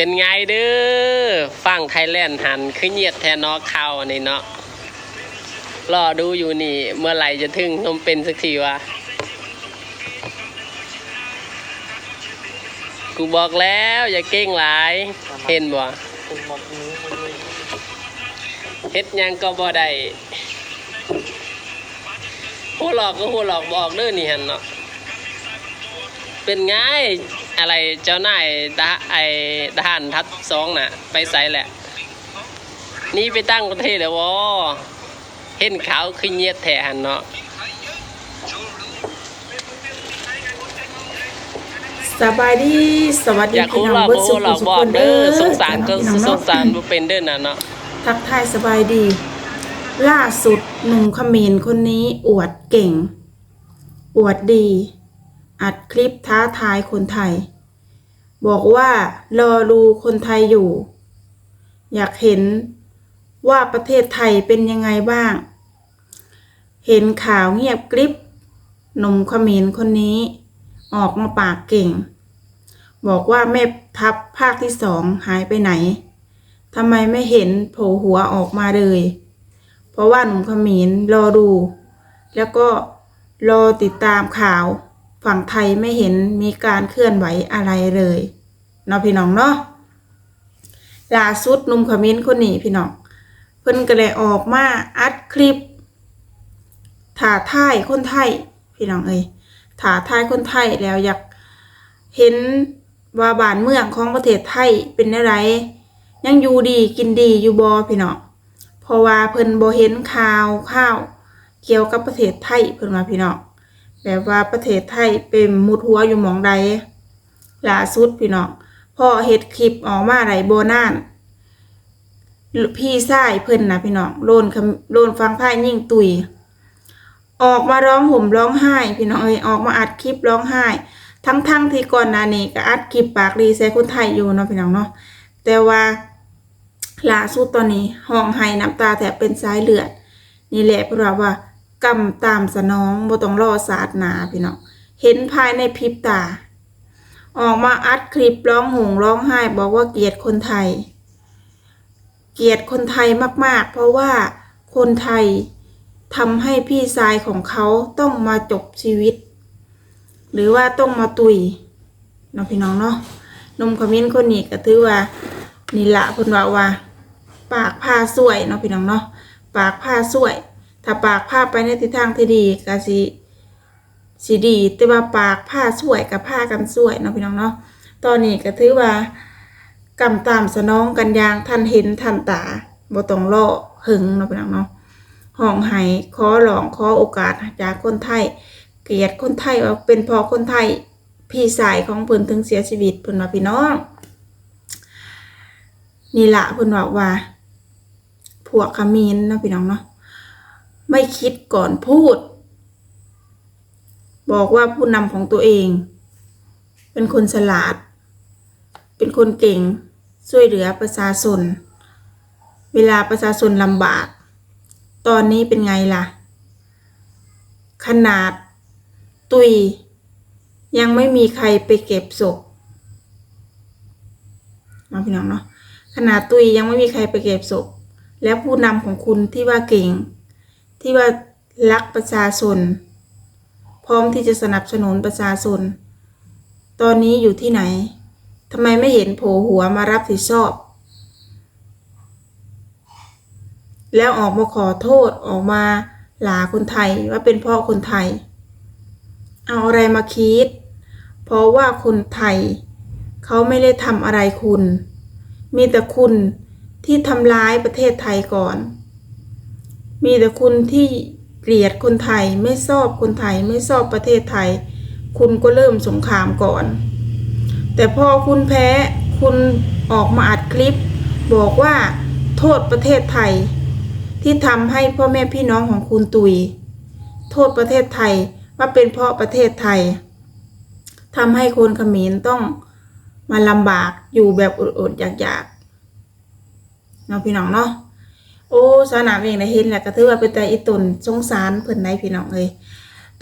เป็นไงเด้อฟังไทยแลนด์หันคือเงียดแทนนอกเขาอันนี้เนาะรอดูอยู่นี่ เมื่อไหร่จะถึงนมเป็นสักทีวะกูบอกแล้วอย่าเก่งหลาย เห็นบ่เห็ดยังก็บ่ได้หัวหลอกก็หัวหลอกบอกเด้อนี่หันเนาะเป็นไง อะไรเจ้านายทหารไอ้ทหารทัพสองน่ะ ไปไสแหละ นี่ไปตั้งประเทศแล้ววะเห็นขาวคือเงียดแท้หันเนาะสบายดีสวัสดีอยากพี่รู้น้องหลอกเบิดสุรู้ขหลอกสุขบอคกนเด้เด้ออสงสารก็พี่น้องสเนาะงสารบ่เป็นเด้อน่ะเนาะทักทายสบายดี ล่าสุดหนุ่มเขมรคนนี้อวดเก่ง อวดดี อัดคลิปท้าทายคนไทย บอกว่ารอดูคนไทยอยู่ อยากเห็นว่าประเทศไทยเป็นยังไงบ้าง เห็นข่าวเงียบกริบหนุ่มขมรคนนี้ ออกมาปากเก่ง บอกว่าแม่ทัพภาคที่สองหายไปไหนทำไมไม่เห็นโผล่หัวออกมาเลย เพราะว่าหนุ่มขมรรอดู แล้วก็รอติดตามข่าว ฝั่งไทยไม่เห็นมีการเคลื่อนไหวอะไรเลยเนาะพี่น้องเนาะล่าสุดนุ่มขมรคนนี้พี่น้องเพิ่นก็เลยออกมาอัดคลิปถ่าท่ายคนไทยพี่น้องเอ้ยถ่าท่ายคนไทยแล้วอยากเห็นว่าบ้านเมืองของประเทศไทยเป็นอะไรยังอยู่ดีกินดีอยู่บอพี่น้องเพราะว่าเพิ่นบ่เห็นข่าวข้าว เกี่ยวกับประเทศไทยเพิ่นมาพี่น้อง แบบว่าประเทศไทยเป็นมุดหัวอยู่หมองใดล่าสุดพี่น้องพ่อเฮ็ดคลิปออกมาได้บ่นานพี่ชายเพิ่นนะพี่น้องโลนคำโลนฟังไพ่ยิ่งตุย ออกมาร้องห่มร้องไห้ พี่น้องเอ้ยออกมาอัดคลิปร้องไห้ ทั้งๆที่ก่อนหน้านี้ก็อัดคลิปปากดีใส่คนไทยอยู่เนาะพี่น้องเนาะแต่ว่าล่าสุดตอนนี้ห้องไห้น้ำตาแทบเป็นสายเลือด นี่แหละเพราะว่า กำตามสนองบ่ต้องรอศาสตร์หนาพี่น้องเห็นภายในพริบตา ออกมาอัดคลิปร้องห่มร้องไห้ บอกว่าเกลียดคนไทย เกลียดคนไทยมาก ๆ เพราะว่าคนไทยทำให้พี่ชายของเขาต้องมาจบชีวิต หรือว่าต้องมาตุยเนาะพี่น้องเนาะนมขมิ้นคนนี้ก็ถือว่านี่ละเพิ่นว่าว่า ปากผ้าสวยเนาะพี่น้องเนาะปากผ้าสวย ถ้าปากผ้าไปในทิศทางที่ดีก็สิสิดี แต่ว่าปากผ้าสวยกับผ้ากันสวยเนาะพี่น้องเนาะตอนนี้ก็ถือว่ากำตามสนองกันอย่างทันเห็นทันตาบ่ต้องรอหึงเนาะพี่น้องเนาะห้องไห้ขอร้องขอโอกาสจากคนไทย เกลียดคนไทยว่าเป็นพอคนไทยพี่สายของเพิ่นถึงเสียชีวิตเพิ่นว่าพี่น้องนี่ละเพิ่นบอกว่าพวกขมินเนาะพี่น้องเนาะ ไม่คิดก่อนพูด บอกว่าผู้นำของตัวเอง เป็นคนฉลาด เป็นคนเก่ง ช่วยเหลือประชาชน เวลาประชาชนลำบาก ตอนนี้เป็นไงล่ะ ขนาด ตุย ยังไม่มีใครไปเก็บศพมาพี่น้องเนาะขนาดตุยยังไม่มีใครไปเก็บศพ แล้วผู้นำของคุณที่ว่าเก่ง ที่ว่ารักประชาชน พร้อมที่จะสนับสนุนประชาชน ตอนนี้อยู่ที่ไหนทำไมไม่เห็นโผหัวมารับผิดชอบ แล้วออกมาขอโทษออกมาหลาคนไทยว่าเป็นพ่อคนไทย เอาอะไรมาคิด เพราะว่าคนไทย เขาไม่ได้ทำอะไรคุณ มีแต่คุณที่ทำร้ายประเทศไทยก่อน มีแต่คุณที่เกลียดคนไทยไม่ชอบคนไทยไม่ชอบประเทศไทย คุณก็เริ่มสงครามก่อน แต่พอคุณแพ้คุณออกมาอัดคลิป บอกว่าโทษประเทศไทย ที่ทำให้พ่อแม่พี่น้องของคุณตุย โทษประเทศไทยว่าเป็นเพราะประเทศไทยทำให้คนเขมรต้องมาลำบากอยู่แบบอดๆอยากๆเนาะพี่น้องเนาะ โอ้สนามเองนะเห็นแหละก็ถือว่าเป็นแต่อีตนสงสารเพิ่นได้พี่น้องเอ้ย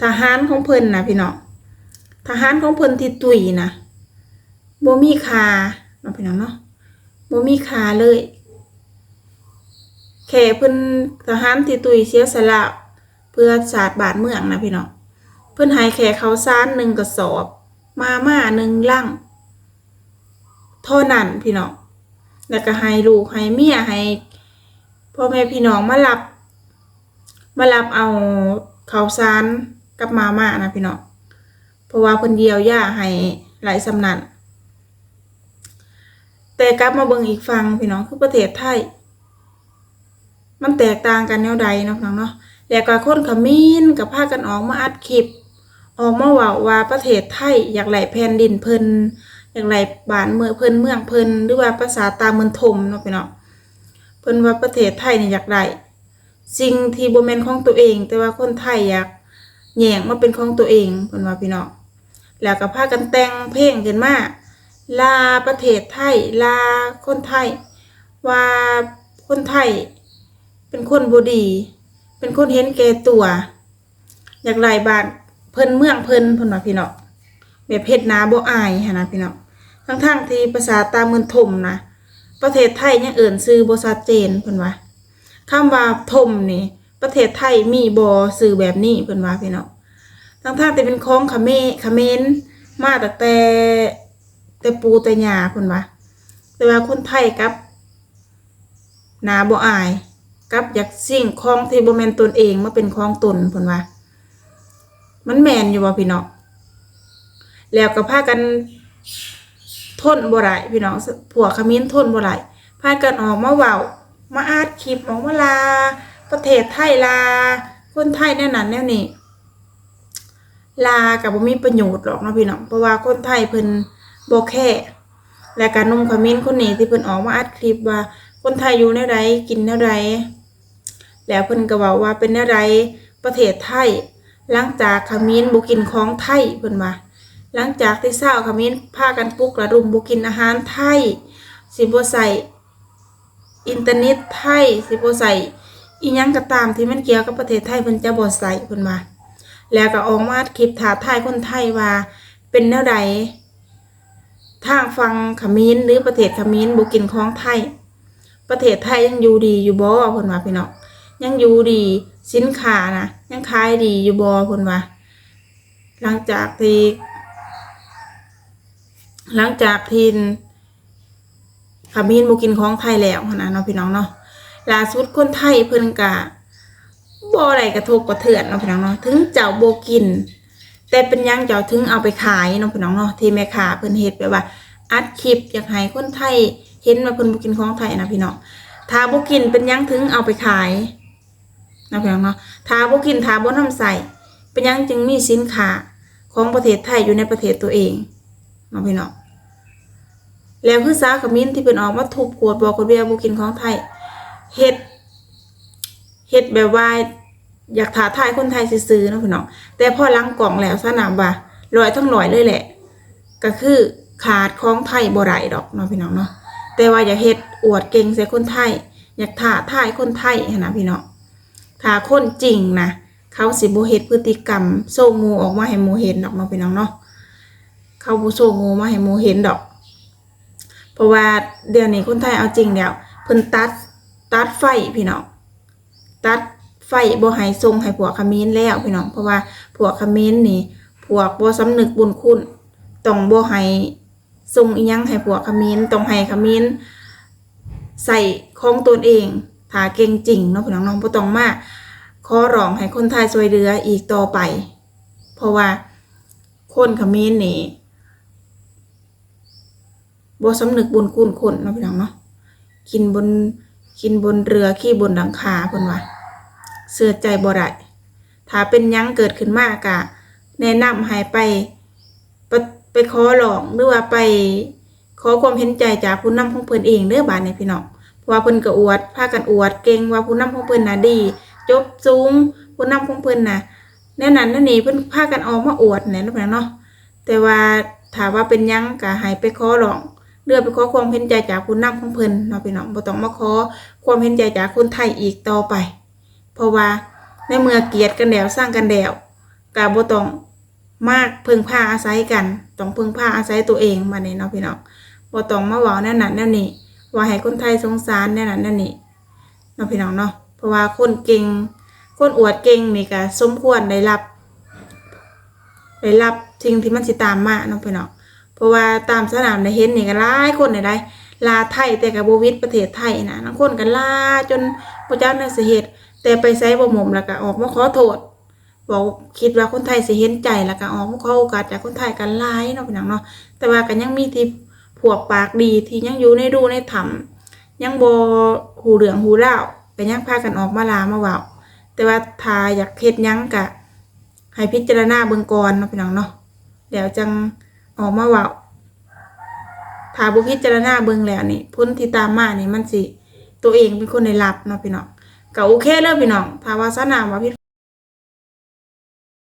ทหารของเพิ่นนะพี่น้องทหารของเพิ่นที่ตุยนะบ่มีคาเนาะพี่น้องเนาะบ่มีคาเลยแค่เพิ่นทหารที่ตุยเสียสละเพื่อศาสตร์บาดเมืองนะพี่น้องเพิ่นให้แค่เขาวสารหนึ่งกระสอบ มาม่าหนึ่งลังเท่านั้นพี่น้องแล้วก็ให้ลูกให้เมียให้ พ่อแม่พี่น้องมารับ มารับเอาข้าวสารกับมาม่านะพี่น้องเพราะว่าเพิ่นเยียวย่าให้หลายสำนันแต่กลับมาเบิ่งอีกฝั่งพี่น้องคือประเทศไทย มันแตกต่างกันแนวใดเนาะน้องเนาะแล้วก็คนขมิ้นกับพากันออกมาอัดคลิป ออกมาว่าว่าประเทศไทยอยากไหลแผ่นดินเพิ่นอยากไหลบ้านเมืองเพิ่นเมืองเพิ่นหรือว่าภาษาตามเมืองทมเนาะพี่น้อง พิ่นว่าประเทศไทยนี่อยากได้สิ่งที่บ่แม่นของตัวเอง แต่ว่าคนไทยอยากแย่งมาเป็นของตัวเองเพิ่นว่าพี่น้องแล้วก็พากันแต่งเพลงขึ้นมาลาประเทศไทยลาคนไทย ว่าคนไทย เป็นคนบดี เป็นคนเห็นแก่ตัว อยากไล่บานเพิ่นเมืองเพิ่นเพิ่นว่าพี่น้องแบบเฮ็ดนาบ่อายหันะพี่น้องทั้งๆที่ภาษาตามเมืองถมนะ ประเทศไทยยังเอิ่นชื่อบ่ชัดเจนเพิ่นว่าคำว่าถมนี่ ประเทศไทยมีบ่ชื่อแบบนี้เพิ่นว่าพี่น้องทั้งๆที่เป็นของเขมรเขมรมาตั้งแต่แต่ปูแต่ยาเพิ่นว่าแต่ว่าคนไทยกับหนาบ่อาย กับอยากสิ่งของที่บ่แม่นตนเองมาเป็นของตนเพิ่นว่า มันแม่นอยู่บ่พี่น้องแล้วก็พากัน ทนบ่ได้พี่น้องพวขมิ้นทนบ่ได้พากันออกมาเว้ามาอาดคลิปออกมาลา ประเทศไทยลา คนไทยแนวนั้นแนวนี้ลากับบ่มีประโยชน์หรอกนะพี่น้องเพราะว่าคนไทยเพิ่นบ่แค่และการนุ่มขมิ้นคนนี้ที่เพิ่นออกมาอัดคลิปว่า คนไทยอยู่แนวใดกินแนวใดแล้วเพิ่นก็เว้าว่าเป็นแนวใดประเทศไทยหลังจากขมิ้นบ่กินของไทยเพิ่นว่า หลังจากที่เศร้าขมิ้นพากันปลุกระดมบ่กินอาหารไทย สิบ่ใส่อินเทอร์เน็ตไทย สิบ่ใส่อียังก็ตามที่มันเกี่ยวกับประเทศไทยเพิ่นจะบ่ใส่เพิ่นว่าแล้วก็ออกมาคลิปท้าทายคนไทยว่า เป็นแนวใดทางฟังขมิ้นหรือประเทศขมิ้นบ่กินของไทย ประเทศไทยยังอยู่ดีอยู่บ่เพิ่นว่าพี่น้องยังอยู่ดีสินค้านะยังขายดีอยู่บ่เพิ่นว่าหลังจากที่ หลังจากที่ขมิ้นบ่กินของไทยแล้วนะเนาะพี่น้องเนาะล่าสุดคนไทยเพิ่นก็บ่ได้กระทบกระเทือนเนาะพี่น้องเนาะถึงเจ้าโบกิน แต่เป็นยังเจ้าถึงเอาไปขายเนาะพี่น้องเนาะที่แม่ค้าเพิ่นเฮ็ดแบบว่า อัดคลิปอยากให้คนไทยเห็นว่าเพิ่นบ่กินของไทยนะพี่น้องถ้าบ่กินเป็นยังถึงเอาไปขายนะพี่น้องเนาะถ้าบ่กินถ้าบ่นำใส่เป็นยังจึงมีสินค้าของประเทศไทยอยู่ในประเทศตัวเอง เนาพี่น้องแล้วคือสาขมิ้นที่เพิ่นออกมาทุบขวดบอกคนเวียบ่กินของไทยเฮ็ดเฮ็ดแบบว่าอยากทาทายคนไทยซื้อๆเนาะพี่น้องแต่พอล้างกล่องแล้วสนามว่าลอยทั้งลอยเลยแหละ ก็คือขาดของไทยบ่ได้ดอกเนาะพี่น้องเนาะแต่ว่าอยากเฮ็ดอวดเก่งใส่คนไทย อยากทาทายคนไทยนะพี่น้องถ้าคนจริงนะเขาสิบ่เฮ็ดพฤติกรรมโซงูออกมาให้หมูเห็นดอกเนาะพี่น้องเนาะ เขาบ่โซงูมาให้หมูเห็นดอก เพราะว่าเดี๋ยวนี้คนไทยเอาจริงแล้วเพิ่นตัดตัดไฟพี่น้องตัดไฟบ่ให้ส่งให้พวขมิ้นแล้วพี่น้องเพราะว่าพวขมิ้นนี่พวบ่สำนึกบุญคุณต้องบ่ให้ส่งอีหยังให้พวขมิ้นต้องให้ขมิ้นใส่ของตนเองถ้าเก่งจริงเนาะพี่น้องน้องบ่ต้องมาขอร้องให้คนไทยช่วยเหลืออีกต่อไป เพราะว่าคนขมิ้นนี่ บ่สำนึกบุญคุณคนเนาะพี่น้องเนาะกินบนกินบนเรือขี้บนหลังคาเพิ่นว่าเสือใจบ่ได้ถ้าเป็นยังเกิดขึ้นมากกะแนะนำให้ไปไปไปขอหลองหรือว่าไปขอความเห็นใจจากผู้นำของเพิ่นเองเด้อบาดนี้พี่น้องเพราะว่าเพิ่นก็อวดพากันอวดเก่งว่าผู้นำของเพิ่นน่ะดี จบสูงผู้นำของเพิ่นน่ะแน่นั้นนั่นนี่เพิ่นพากันออกมาอวดแหน่เนาะเนาะแต่ว่าถามว่าเป็นยังก็ให้ไปขอหลอง เลือกไปขอความเห็นใจจากผู้นำของเพิ่นเนาะพี่น้องบ่ต้องมาขอความเห็นใจจากคนไทยอีกต่อไป เพราะว่าในเมื่อเกลียดกันแล้วสร้างกันแล้วก็บ่ต้องมากพึ่งพาอาศัยกันต้องพึ่งพาอาศัยตัวเองมาเนี่ยเนาะพี่น้องบ่ต้องมาเว้าแน่นนั่นแน่นี่ว่าให้คนไทยสงสารแน่นั่นนั่นนี่เนาะพี่น้องเนาะเพราะว่าคนเก่งคนอวดเก่งนี่ก็สมควรได้รับได้รับสิ่งที่มันสิตามมาเนาะพี่น้อง เพราะว่าตามสนามได้เห็นนี่ก็หลายคนได้ได้ลาไทยแต่กับโบวิดประเทศไทยนะบางคนก็ลาจนพระเจ้าในเสเหตุแต่ไปไซบ่หม่มแล้วก็ออกมาขอโทษบอกคิดว่าคนไทยสิเห็นใจแล้วก็ออกมาขอโอกาสจากคนไทยกันหลายเนาะพี่น้องเนาะแต่ว่าก็ยังมีที่พวกปากดีที่ยังอยู่ในรูในถ้ำยังบ่หูเหลืองหูเล่าวก็ยังพากันออกมาลามาเว้าแต่ว่าถ้าอยากเฮ็ดยังก็ให้พิจารณาเบิ่งก่อนเนาะพี่น้องเนาะเดี๋ยวจัง ออกมาเว้าถ้าบุพิจารณาเบิ่งแล้วนี่พ้นที่ตามมานี่มันสิ ตัวเองเป็นคนได้รับเนาะพี่น้องก็โอเคเลยพี่น้องถ้าว่าสนามว่าพิษ